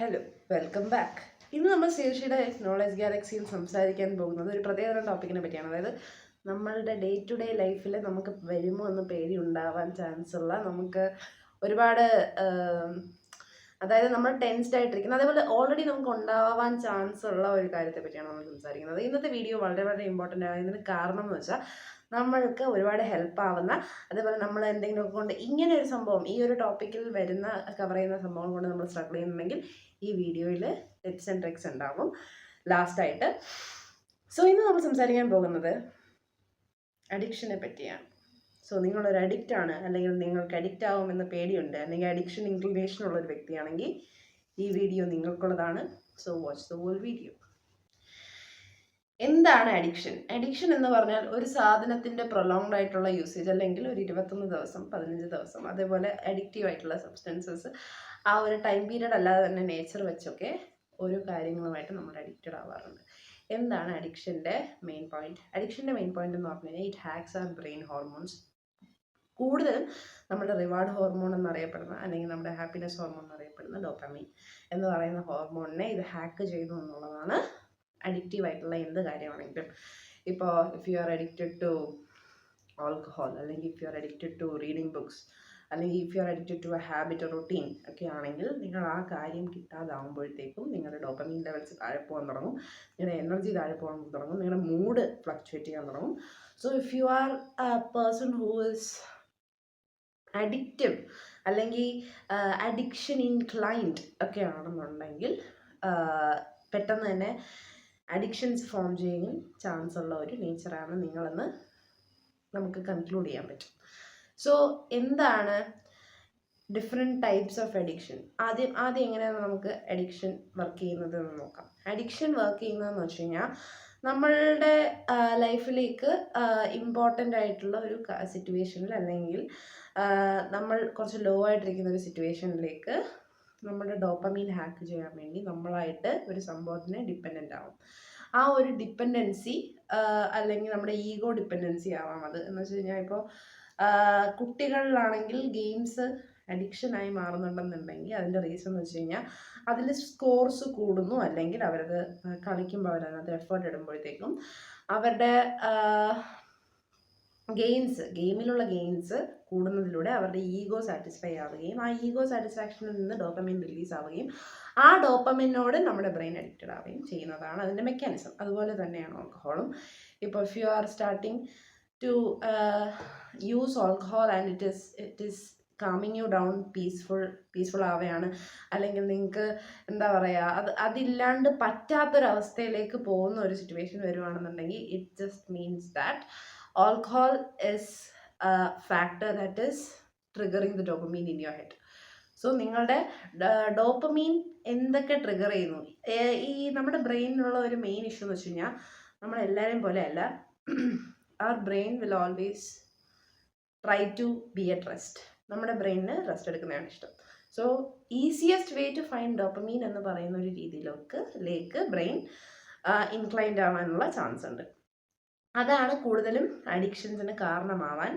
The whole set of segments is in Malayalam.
ഹലോ വെൽക്കം ബാക്ക് ഇന്ന് നമ്മൾ ശീർഷിയുടെ നോളജ് ഗാലക്സിയിൽ സംസാരിക്കാൻ പോകുന്നത് ഒരു പ്രത്യേക ടോപ്പിക്കിനെ പറ്റിയാണ്. അതായത് നമ്മളുടെ ഡേ ടു ഡേ ലൈഫിൽ നമുക്ക് വരുമോ എന്ന് പേടി ഉണ്ടാവാൻ ചാൻസ് ഉള്ള നമുക്ക് ഒരുപാട് അതായത് നമ്മൾ ടെൻസ്ഡ് ആയിട്ടിരിക്കുന്നത് അതേപോലെ ഓൾറെഡി നമുക്ക് ഉണ്ടാവാൻ ചാൻസ് ഉള്ള ഒരു കാര്യത്തെ പറ്റിയാണ് നമ്മൾ സംസാരിക്കുന്നത്. ഇന്നത്തെ വീഡിയോ വളരെ വളരെ ഇമ്പോർട്ടന്റ് ആയതിന് കാരണം എന്ന് വെച്ചാൽ നമ്മൾക്ക് ഒരുപാട് ഹെൽപ്പ് ആവുന്ന അതേപോലെ നമ്മൾ എന്തെങ്കിലുമൊക്കെ കൊണ്ട് ഇങ്ങനെ ഒരു സംഭവം ഈ ഒരു ടോപ്പിക്കിൽ വരുന്ന കവർ ചെയ്യുന്ന സംഭവം കൊണ്ട് നമ്മൾ സ്ട്രഗിൾ ചെയ്യുന്നുണ്ടെങ്കിൽ ഈ വീഡിയോയിൽ ടിപ്സ് ആൻഡ് ട്രിക്സ് ഉണ്ടാവും. ലാസ്റ്റായിട്ട് സോ ഇന്ന് നമ്മൾ സംസാരിക്കാൻ പോകുന്നത് അഡിക്ഷനെ പറ്റിയാണ്. സോ നിങ്ങളൊരു അഡിക്റ്റ് ആണ് അല്ലെങ്കിൽ നിങ്ങൾക്ക് അഡിക്റ്റ് ആവുമെന്ന പേടിയുണ്ട് അല്ലെങ്കിൽ അഡിക്ഷൻ ഇൻക്ലിനേഷൻ ഉള്ള ഒരു വ്യക്തിയാണെങ്കിൽ ഈ video നിങ്ങൾക്കുള്ളതാണ്. So watch the whole video എന്താണ് അഡിക്ഷൻ? അഡിക്ഷൻ എന്ന് പറഞ്ഞാൽ ഒരു സാധനത്തിന്റെ പ്രൊലോങ്ഡ് ആയിട്ടുള്ള യൂസേജ് അല്ലെങ്കിൽ ഒരു ഇരുപത്തൊന്ന് ദിവസം പതിനഞ്ച് ദിവസം അതേപോലെ അഡിക്റ്റീവ് ആയിട്ടുള്ള സബ്സ്റ്റൻസസ് ആ ഒരു ടൈം പീരീഡ് അല്ലാതെ തന്നെ നേച്ചർ വെച്ചൊക്കെ ഓരോ കാര്യങ്ങളുമായിട്ട് നമ്മൾ അഡിക്റ്റഡ് ആവാറുണ്ട്. എന്താണ് അഡിക്ഷന്റെ മെയിൻ പോയിന്റ് അഡിക്ഷന്റെ മെയിൻ പോയിന്റ് എന്ന് പറഞ്ഞു കഴിഞ്ഞാൽ it hacks our brain hormones കൂടുതലും നമ്മുടെ റിവാർഡ് ഹോർമോൺ എന്നറിയപ്പെടുന്ന അല്ലെങ്കിൽ നമ്മുടെ ഹാപ്പിനെസ് ഹോർമോൺ എന്നറിയപ്പെടുന്ന ഡോപ്പമീൻ എന്ന് പറയുന്ന ഹോർമോണിനെ ഇത് ഹാക്ക് ചെയ്യുന്നു എന്നുള്ളതാണ് അഡിക്റ്റീവ് ആയിട്ടുള്ള എന്ത് കാര്യമാണെങ്കിലും. ഇപ്പോൾ if you are addicted to alcohol അല്ലെങ്കിൽ if you are addicted to reading books അല്ലെങ്കിൽ if you are addicted to a habit routine ഒക്കെ ആണെങ്കിൽ നിങ്ങൾ ആ കാര്യം കിട്ടാതാവുമ്പോഴത്തേക്കും നിങ്ങളുടെ ഡോപ്പമിൻ ലെവൽസ് താഴെ പോകാൻ തുടങ്ങും. നിങ്ങളുടെ എനർജി താഴെ പോകാൻ തുടങ്ങും. നിങ്ങളുടെ മൂഡ് ഫ്ലക്ച്വേറ്റ് ചെയ്യാൻ തുടങ്ങും. So if you are a person who is addictive അല്ലെങ്കിൽ അഡിക്ഷൻ ഇൻക്ലൈൻഡ് ഒക്കെ ആണെന്നുണ്ടെങ്കിൽ പെട്ടെന്ന് തന്നെ അഡിക്ഷൻസ് ഫോം ചെയ്യാൻ ചാൻസ് ഉള്ള ഒരു നേച്ചറാണ് നിങ്ങളെന്ന് നമുക്ക് കൺക്ലൂഡ് ചെയ്യാൻ പറ്റും. സോ എന്താണ് ഡിഫറെന്റ് ടൈപ്സ് ഓഫ് അഡിക്ഷൻ ആദ്യം ആദ്യം എങ്ങനെയാണ് നമുക്ക് അഡിക്ഷൻ വർക്ക് ചെയ്യുന്നത് എന്ന് നോക്കാം. അഡിക്ഷൻ വർക്ക് ചെയ്യുന്നതെന്ന് വെച്ച് കഴിഞ്ഞാൽ നമ്മളുടെ ലൈഫിലേക്ക് ഇമ്പോർട്ടന്റ് ആയിട്ടുള്ള ഒരു സിറ്റുവേഷനിൽ അല്ലെങ്കിൽ നമ്മൾ കുറച്ച് ലോ ആയിട്ടിരിക്കുന്ന ഒരു സിറ്റുവേഷനിലേക്ക് നമ്മുടെ ഡോപ്പമീൻ ഹാക്ക് ചെയ്യാൻ വേണ്ടി നമ്മളായിട്ട് ഒരു സംഭവത്തിന് ഡിപ്പെൻഡന്റ് ആവും. ആ ഒരു ഡിപ്പെൻഡൻസി അല്ലെങ്കിൽ നമ്മുടെ ഈഗോ ഡിപ്പെൻഡൻസി ആവാം അത്. എന്ന് വെച്ച് കഴിഞ്ഞാൽ ഇപ്പോൾ കുട്ടികളിലാണെങ്കിൽ ഗെയിംസ് അഡിക്ഷനായി മാറുന്നുണ്ടെന്നുണ്ടെങ്കിൽ അതിന്റെ റീസൺ എന്ന് വെച്ച് കഴിഞ്ഞാൽ അതിൽ സ്കോർസ് കൂടുന്നു അല്ലെങ്കിൽ അവരത് കളിക്കുമ്പോൾ അവരതിനകത്ത് എഫേർട്ട് ഇടുമ്പോഴത്തേക്കും അവരുടെ ഗെയിംസ് ഗെയിമിലുള്ള ഗെയിംസ് കൂടുന്നതിലൂടെ അവരുടെ ഈഗോ സാറ്റിസ്ഫൈ ആവുകയും ആ ഈഗോ സാറ്റിസ്ഫാക്ഷനിൽ നിന്ന് ഡോപ്പമിൻ റിലീസ് ആവുകയും ആ ഡോപ്പമിനോട് നമ്മുടെ ബ്രെയിൻ അഡിക്റ്റഡ് ആവുകയും ചെയ്യുന്നതാണ് അതിന്റെ മെക്കാനിസം അതുപോലെ തന്നെയാണ് ആൽക്കഹോളും ഇപ്പോൾ if you are starting to use alcohol and it is it is calming you down peaceful peaceful ആവുകയാണ്. അല്ലെങ്കിൽ നിങ്ങൾക്ക് എന്താ പറയുക അത് അതില്ലാണ്ട് പറ്റാത്തൊരവസ്ഥയിലേക്ക് പോകുന്ന ഒരു situation വരുവാണെന്നുണ്ടെങ്കിൽ it just means that alcohol a factor that is triggering the dopamine in your head. So നിങ്ങളുടെ ഡോപ്പമീൻ എന്തൊക്കെ ട്രിഗർ ചെയ്യുന്നു? ഈ നമ്മുടെ ബ്രെയിനിലുള്ള ഒരു മെയിൻ ഇഷ്യൂ എന്ന് വെച്ച് കഴിഞ്ഞാൽ നമ്മളെല്ലാവരെയും പോലെ അല്ല അവർ brain will always try to be a rest നമ്മുടെ ബ്രെയിനിന് റെസ്റ്റ് എടുക്കുന്നതാണ് ഇഷ്ടം. So easiest way to find dopamine എന്ന് പറയുന്ന ഒരു രീതിയിലേക്ക് ലേക്ക് ബ്രെയിൻ ഇൻക്ലൈൻഡ് ആവാനുള്ള ചാൻസ് ഉണ്ട്. അതാണ് കൂടുതലും അഡിക്ഷൻസിന് കാരണമാവാൻ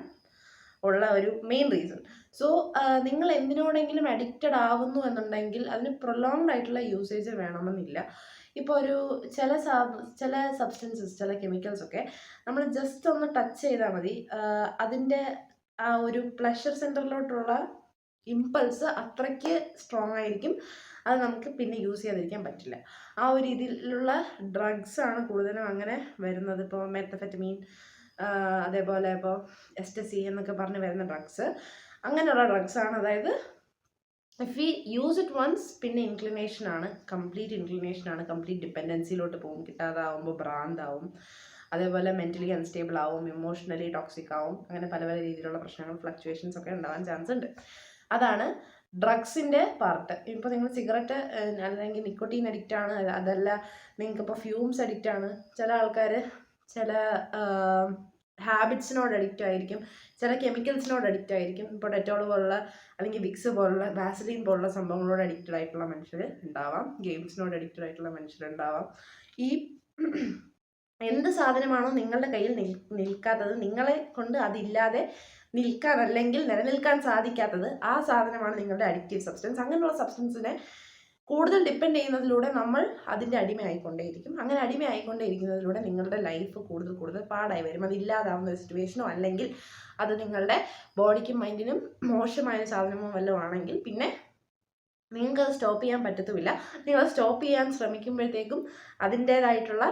ഉള്ള ഒരു മെയിൻ റീസൺ സോ നിങ്ങൾ എന്തിനോടെങ്കിലും അഡിക്റ്റഡ് ആവുന്നു എന്നുണ്ടെങ്കിൽ അതിന് പ്രൊലോങ്ഡ് ആയിട്ടുള്ള യൂസേജ് വേണമെന്നില്ല. ഇപ്പോൾ ഒരു ചില ചില സബ്സ്റ്റൻസസ് ചില കെമിക്കൽസ് ഒക്കെ നമ്മൾ ജസ്റ്റ് ഒന്ന് ടച്ച് ചെയ്താൽ മതി. അതിന്റെ ആ ഒരു പ്ലഷർ സെന്ററിലോട്ടുള്ള ഇമ്പൾസ് അത്രയ്ക്ക് സ്ട്രോങ് ആയിരിക്കും. അത് നമുക്ക് പിന്നെ യൂസ് ചെയ്യാതിരിക്കാൻ പറ്റില്ല. ആ ഒരു രീതിയിലുള്ള ഡ്രഗ്സാണ് കൂടുതലും അങ്ങനെ വരുന്നത്. ഇപ്പോൾ മെത്തഫെറ്റമീൻ അതേപോലെ ഇപ്പോൾ എസ്റ്റസി എന്നൊക്കെ പറഞ്ഞ് വരുന്ന ഡ്രഗ്സ് അങ്ങനെയുള്ള ഡ്രഗ്സാണ് അതായത് if we use it once പിന്നെ ഇൻക്ലിനേഷൻ ആണ്. കംപ്ലീറ്റ് ഇൻക്ലിനേഷൻ ആണ്. കംപ്ലീറ്റ് ഡിപ്പെൻഡൻസിയിലോട്ട് പോകും. കിട്ടാതാവുമ്പോൾ ഭ്രാന്താവും. അതേപോലെ മെന്റലി അൺസ്റ്റേബിൾ ആവും. ഇമോഷണലി ടോക്സിക് ആവും. അങ്ങനെ പല പല രീതിയിലുള്ള പ്രശ്നങ്ങളും ഫ്ലക്ച്വേഷൻസ് ഒക്കെ ഉണ്ടാവാൻ ചാൻസ് ഉണ്ട്. അതാണ് ഡ്രഗ്സിന്റെ പാർട്ട് ഇപ്പോൾ നിങ്ങൾ സിഗരറ്റ് അല്ലെങ്കിൽ നിക്കോട്ടീൻ അഡിക്റ്റ് ആണ്. അതല്ല നിങ്ങൾക്കിപ്പോൾ ഫ്യൂംസ് അഡിക്റ്റ് ആണ്. ചില ആൾക്കാർ ചില ഹാബിറ്റ്സിനോട് അഡിക്റ്റ് ആയിരിക്കും. ചില കെമിക്കൽസിനോട് അഡിക്റ്റ് ആയിരിക്കും. ഇപ്പോൾ ഡെറ്റോൾ പോലുള്ള അല്ലെങ്കിൽ വിക്സ് പോലുള്ള വാസലിൻ പോലുള്ള സംഭവങ്ങളോട് അഡിക്റ്റഡ് ആയിട്ടുള്ള മനുഷ്യർ ഉണ്ടാവാം ഗെയിംസിനോട് അഡിക്റ്റഡ് ആയിട്ടുള്ള മനുഷ്യരുണ്ടാവാം ഈ എന്ത് സാധനമാണോ നിങ്ങളുടെ കയ്യിൽ നിൽ നിൽക്കാത്തത് നിങ്ങളെ കൊണ്ട് അതില്ലാതെ നിൽക്കാൻ അല്ലെങ്കിൽ നിലനിൽക്കാൻ സാധിക്കാത്തത് ആ സാധനമാണ് നിങ്ങളുടെ അഡിക്റ്റീവ് സബ്സ്റ്റൻസ് അങ്ങനെയുള്ള സബ്സ്റ്റൻസിനെ കൂടുതൽ ഡിപ്പെൻഡ് ചെയ്യുന്നതിലൂടെ നമ്മൾ അതിന്റെ അടിമയായിക്കൊണ്ടേയിരിക്കും. അങ്ങനെ അടിമയായിക്കൊണ്ടേയിരിക്കുന്നതിലൂടെ നിങ്ങളുടെ ലൈഫ് കൂടുതൽ കൂടുതൽ പാടായി വരും. അത് ഇല്ലാതാവുന്ന ഒരു സിറ്റുവേഷനോ അല്ലെങ്കിൽ അത് നിങ്ങളുടെ ബോഡിക്കും മൈൻഡിനും മോശമായ സാധനമോ വല്ലതും ആണെങ്കിൽ പിന്നെ നിങ്ങൾക്ക് അത് സ്റ്റോപ്പ് ചെയ്യാൻ പറ്റത്തുമില്ല. നിങ്ങൾ സ്റ്റോപ്പ് ചെയ്യാൻ ശ്രമിക്കുമ്പോഴത്തേക്കും അതിന്റേതായിട്ടുള്ള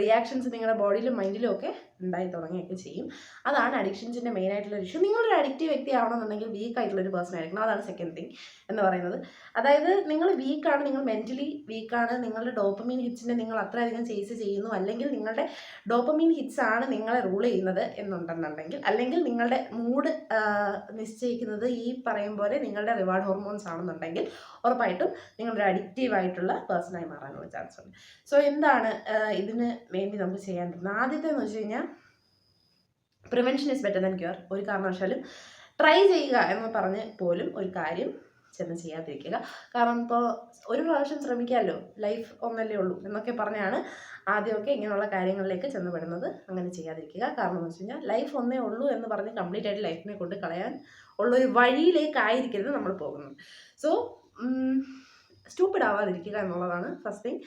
റിയാക്ഷൻസ് നിങ്ങളുടെ ബോഡിയിലും മൈൻഡിലും ഒക്കെ ഉണ്ടായി തുടങ്ങുകയൊക്കെ ചെയ്യും. അതാണ് അഡിക്ഷൻസിന്റെ മെയിൻ ആയിട്ടുള്ള ഇഷ്യൂ നിങ്ങളൊരു അഡിക്റ്റീവ് വ്യക്തി ആവണമെന്നുണ്ടെങ്കിൽ വീക്ക് ആയിട്ടുള്ള ഒരു പേഴ്സൺ ആയിരിക്കണം. അതാണ് സെക്കൻഡ് തിങ് എന്ന് പറയുന്നത്. അതായത് നിങ്ങൾ വീക്കാണ് നിങ്ങൾ മെന്റലി വീക്കാണ് നിങ്ങളുടെ ഡോപ്പമീൻ ഹിറ്റ്സിനെ നിങ്ങൾ അത്രയധികം ചേസ് ചെയ്യുന്നു അല്ലെങ്കിൽ നിങ്ങളുടെ ഡോപ്പമീൻ ഹിറ്റ്സ് ആണ് നിങ്ങളെ റൂൾ ചെയ്യുന്നത് എന്നുണ്ടെന്നുണ്ടെങ്കിൽ അല്ലെങ്കിൽ നിങ്ങളുടെ മൂഡ് നിശ്ചയിക്കുന്നത് ഈ പറയും പോലെ നിങ്ങളുടെ റിവാർഡ് ഹോർമോൺസ് ആണെന്നുണ്ടെങ്കിൽ ഉറപ്പായിട്ടും നിങ്ങളൊരു അഡിക്റ്റീവ് ആയിട്ടുള്ള പേഴ്സണായി മാറാനുള്ള ചാൻസ് ഉണ്ട്. സോ എന്താണ് ഇതിന് വേണ്ടി നമുക്ക് ചെയ്യാൻ പറ്റുന്നത്? ആദ്യത്തെ എന്ന് വെച്ച് കഴിഞ്ഞാൽ prevention is better than cure ഒരു കാരണവശാലും ട്രൈ ചെയ്യുക എന്ന് പറഞ്ഞ് പോലും ഒരു കാര്യം ചെന്ന് ചെയ്യാതിരിക്കുക. കാരണം ഇപ്പോൾ ഒരു പ്രാവശ്യം ശ്രമിക്കാമല്ലോ ലൈഫ് ഒന്നല്ലേ ഉള്ളൂ എന്നൊക്കെ പറഞ്ഞാണ് ആദ്യമൊക്കെ ഇങ്ങനെയുള്ള കാര്യങ്ങളിലേക്ക് ചെന്ന് പെടുന്നത്. അങ്ങനെ ചെയ്യാതിരിക്കുക. കാരണം എന്ന് വെച്ച് കഴിഞ്ഞാൽ ലൈഫ് ഒന്നേ ഉള്ളൂ എന്ന് പറഞ്ഞ് കംപ്ലീറ്റ് ആയിട്ട് ലൈഫിനെ കൊണ്ട് കളയാൻ ഉള്ളൊരു വഴിയിലേക്കായിരിക്കരുത് നമ്മൾ പോകുന്നത്. സോ സ്റ്റൂപ്പിഡ് ആവാതിരിക്കുക എന്നുള്ളതാണ് ഫസ്റ്റ് തിങ്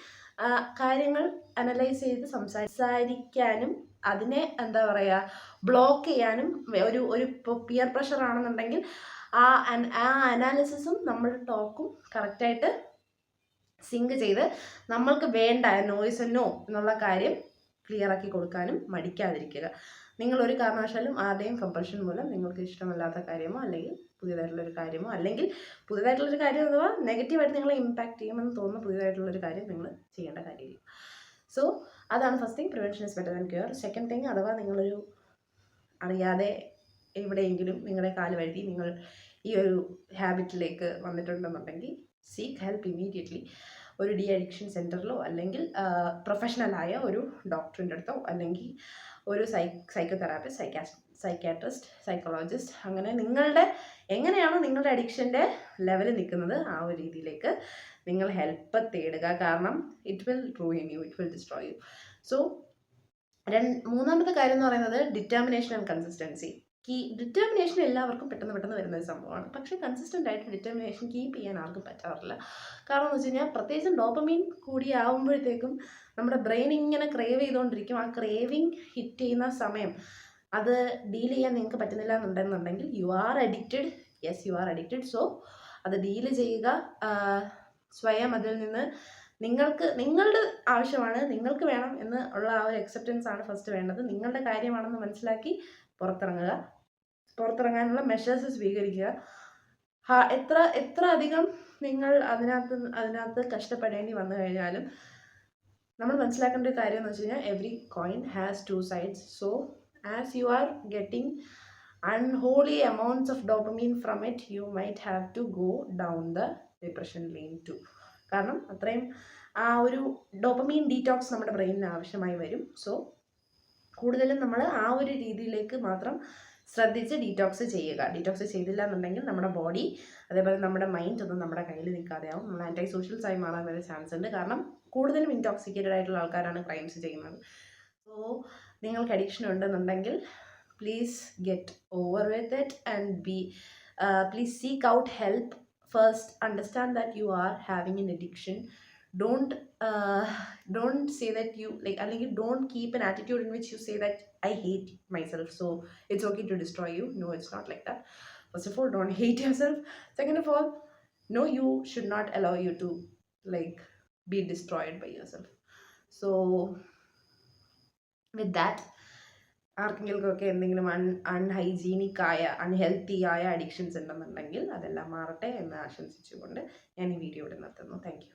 കാര്യങ്ങൾ അനലൈസ് ചെയ്ത് സംസാരിക്കാനും അതിനെ എന്താ പറയുക ബ്ലോക്ക് ചെയ്യാനും ഒരു ഒരു പിയർ പ്രഷർ ആണെന്നുണ്ടെങ്കിൽ ആ ആ അനാലിസിസും നമ്മുടെ ടോക്കും കറക്റ്റായിട്ട് സിങ്ക് ചെയ്ത് നമ്മൾക്ക് വേണ്ട നോയ്സ് നോ എന്നുള്ള കാര്യം ക്ലിയർ ആക്കി കൊടുക്കാനും മടിക്കാതിരിക്കുക. നിങ്ങൾ ഒരു കാരണവശാലും ആരുടെയും കമ്പൾഷൻ മൂലം നിങ്ങൾക്ക് ഇഷ്ടമല്ലാത്ത കാര്യമോ അല്ലെങ്കിൽ പുതിയതായിട്ടുള്ളൊരു കാര്യമോ അല്ലെങ്കിൽ പുതിയതായിട്ടുള്ളൊരു കാര്യം അഥവാ നെഗറ്റീവായിട്ട് നിങ്ങളെ ഇമ്പാക്റ്റ് ചെയ്യുമെന്ന് തോന്നുന്ന പുതിയതായിട്ടുള്ളൊരു കാര്യം നിങ്ങൾ ചെയ്യേണ്ട കാര്യമില്ല സോ അതാണ് first thing prevention is better than cure second thing അഥവാ നിങ്ങളൊരു അറിയാതെ എവിടെയെങ്കിലും നിങ്ങളെ കാൽ വഴുതി നിങ്ങൾ ഈ ഒരു ഹാബിറ്റിലേക്ക് വന്നിട്ടുണ്ടെന്നുണ്ടെങ്കിൽ സീക്ക് ഹെൽപ്പ് ഇമ്മീഡിയറ്റ്ലി ഒരു ഡി അഡിക്ഷൻ സെന്ററിലോ അല്ലെങ്കിൽ പ്രൊഫഷണലായ ഒരു ഡോക്ടറിന്റെ അടുത്തോ അല്ലെങ്കിൽ ഒരു psy psychotherapist psycha psychiatrist psychologist അങ്ങനെ നിങ്ങളുടെ എങ്ങനെയാണോ നിങ്ങളുടെ അഡിക്ഷന്റെ ലെവൽ നിൽക്കുന്നത് ആ ഒരു രീതിയിലേക്ക് നിങ്ങൾ ഹെൽപ്പ് തേടുക. കാരണം it will ruin you it will destroy you so രണ്ട് മൂന്നാമത്തെ കാര്യം എന്ന് പറയുന്നത് determination and consistency key determination എല്ലാവർക്കും പെട്ടെന്ന് പെട്ടെന്ന് വരുന്ന ഒരു സംഭവമാണ്. പക്ഷേ കൺസിസ്റ്റന്റ് ആയിട്ട് ഡിറ്റർമിനേഷൻ കീപ്പ് ചെയ്യാൻ ആർക്കും പറ്റാറില്ല. കാരണം എന്ന് വെച്ച് കഴിഞ്ഞാൽ പ്രത്യേകിച്ചും ഡോപ്പമീൻ കൂടി നമ്മുടെ ബ്രെയിൻ ഇങ്ങനെ ക്രേവ് ചെയ്തുകൊണ്ടിരിക്കും. ആ ക്രേവിങ് ഹിറ്റ് ചെയ്യുന്ന സമയം അത് ഡീൽ ചെയ്യാൻ നിങ്ങൾക്ക് പറ്റുന്നില്ല എന്നുണ്ടെന്നുണ്ടെങ്കിൽ you are addicted yes you are addicted so അത് ഡീൽ ചെയ്യുക സ്വയം അതിൽ നിന്ന് നിങ്ങൾക്ക് നിങ്ങളുടെ ആവശ്യമാണ് നിങ്ങൾക്ക് വേണം എന്ന് ഉള്ള ആ ഒരു അക്സെപ്റ്റൻസ് ആണ് ഫസ്റ്റ് വേണ്ടത്. നിങ്ങളുടെ കാര്യമാണെന്ന് മനസ്സിലാക്കി പുറത്തിറങ്ങുക. പുറത്തിറങ്ങാനുള്ള മെഷേഴ്സ് സ്വീകരിക്കുക. എത്ര എത്ര അധികം നിങ്ങൾ അതിനകത്ത് അതിനകത്ത് കഷ്ടപ്പെടേണ്ടി വന്നു കഴിഞ്ഞാലും നമ്മൾ മനസ്സിലാക്കേണ്ട ഒരു കാര്യം എന്ന് വെച്ച് കഴിഞ്ഞാൽ every coin has two sides so as you are getting unholy amounts of dopamine from it you might have to go down the depression lane too കാരണം അത്രയും ആ ഒരു ഡോപ്പമീൻ ഡീറ്റോക്സ് നമ്മുടെ ബ്രെയിനിന് ആവശ്യമായി വരും. സോ കൂടുതലും നമ്മൾ ആ ഒരു രീതിയിലേക്ക് മാത്രം ശ്രദ്ധിച്ച് ഡീറ്റോക്സ് ചെയ്യുക. ഡീറ്റോക്സ് ചെയ്തില്ല എന്നുണ്ടെങ്കിൽ നമ്മുടെ ബോഡി അതേപോലെ നമ്മുടെ മൈൻഡ് ഒന്നും നമ്മുടെ കയ്യിൽ നിൽക്കാതെ ആവും. നമ്മൾ ആന്റൈ സോഷ്യൽസ് ആയി മാറാൻ വരെ ചാൻസ് ഉണ്ട്. കാരണം കൂടുതലും ഇൻടോക്സിക്കേറ്റഡ് ആയിട്ടുള്ള ആൾക്കാരാണ് ക്രൈംസ് ചെയ്യുന്നത്. സോ നിങ്ങൾക്ക് അഡിക്ഷൻ ഉണ്ടെന്നുണ്ടെങ്കിൽ please get over with it and be uh, please seek out help. First understand that you are having an addiction. Don't uh, don't say that you like I like you don't keep an attitude in which you say that i hate myself so it's okay to destroy you. No it's not like that. First of all don't hate yourself. Second of all no you should not allow you to like be destroyed by yourself. So with that ആർക്കെങ്കിലുമൊക്കെ എന്തെങ്കിലും അൺ അൺഹൈജീനിക് ആയ അൺഹെൽത്തി ആയ അഡിക്ഷൻസ് ഉണ്ടെന്നുണ്ടെങ്കിൽ അതെല്ലാം മാറട്ടെ എന്ന് ആശംസിച്ചുകൊണ്ട് ഞാൻ ഈ വീഡിയോ ഇവിടെ നിർത്തുന്നു. താങ്ക്